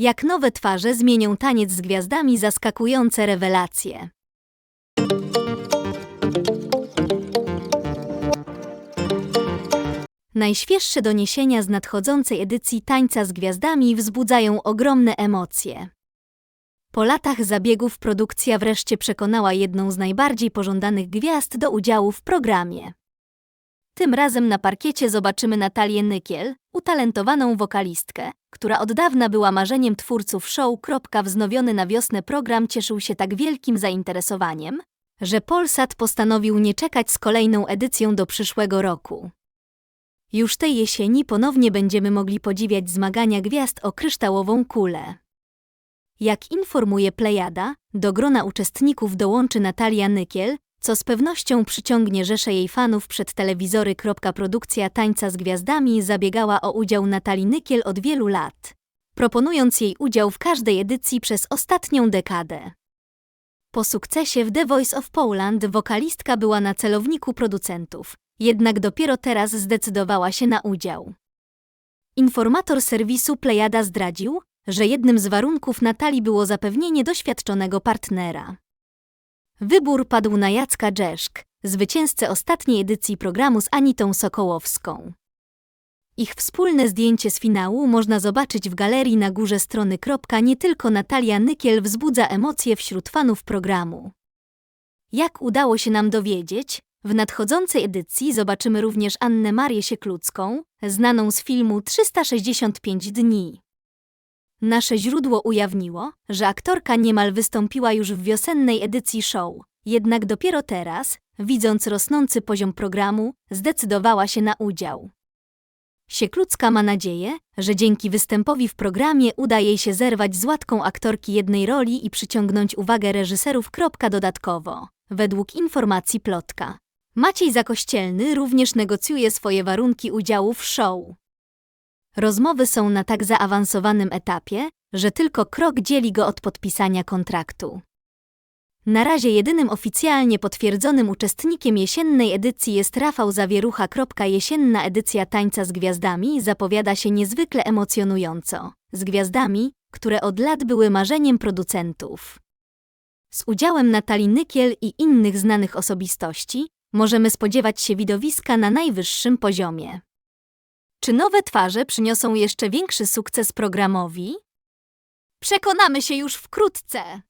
Jak nowe twarze zmienią taniec z gwiazdami zaskakujące rewelacje. Najświeższe doniesienia z nadchodzącej edycji Tańca z Gwiazdami wzbudzają ogromne emocje. Po latach zabiegów produkcja wreszcie przekonała jedną z najbardziej pożądanych gwiazd do udziału w programie. Tym razem na parkiecie zobaczymy Natalię Nykiel, utalentowaną wokalistkę, która od dawna była marzeniem twórców show. Wznowiony na wiosnę program cieszył się tak wielkim zainteresowaniem, że Polsat postanowił nie czekać z kolejną edycją do przyszłego roku. Już tej jesieni ponownie będziemy mogli podziwiać zmagania gwiazd o kryształową kulę. Jak informuje Plejada, do grona uczestników dołączy Natalia Nykiel, co z pewnością przyciągnie rzesze jej fanów przed telewizory. Produkcja Tańca z Gwiazdami zabiegała o udział Natalii Nykiel od wielu lat, proponując jej udział w każdej edycji przez ostatnią dekadę. Po sukcesie w The Voice of Poland wokalistka była na celowniku producentów, jednak dopiero teraz zdecydowała się na udział. Informator serwisu Plejada zdradził, że jednym z warunków Natalii było zapewnienie doświadczonego partnera. Wybór padł na Jacka Dżeszk, zwycięzcę ostatniej edycji programu z Anitą Sokołowską. Ich wspólne zdjęcie z finału można zobaczyć w galerii na górze strony. Nie tylko Natalia Nykiel wzbudza emocje wśród fanów programu. Jak udało się nam dowiedzieć, w nadchodzącej edycji zobaczymy również Annę Marię Sieklucką, znaną z filmu 365 dni. Nasze źródło ujawniło, że aktorka niemal wystąpiła już w wiosennej edycji show, jednak dopiero teraz, widząc rosnący poziom programu, zdecydowała się na udział. Sieklucka ma nadzieję, że dzięki występowi w programie uda jej się zerwać z łatką aktorki jednej roli i przyciągnąć uwagę reżyserów. Dodatkowo, według informacji plotka, Maciej Zakościelny również negocjuje swoje warunki udziału w show. Rozmowy są na tak zaawansowanym etapie, że tylko krok dzieli go od podpisania kontraktu. Na razie jedynym oficjalnie potwierdzonym uczestnikiem jesiennej edycji jest Rafał Zawierucha. Jesienna edycja Tańca z Gwiazdami zapowiada się niezwykle emocjonująco, z gwiazdami, które od lat były marzeniem producentów. Z udziałem Natalii Nykiel i innych znanych osobistości możemy spodziewać się widowiska na najwyższym poziomie. Czy nowe twarze przyniosą jeszcze większy sukces programowi? Przekonamy się już wkrótce.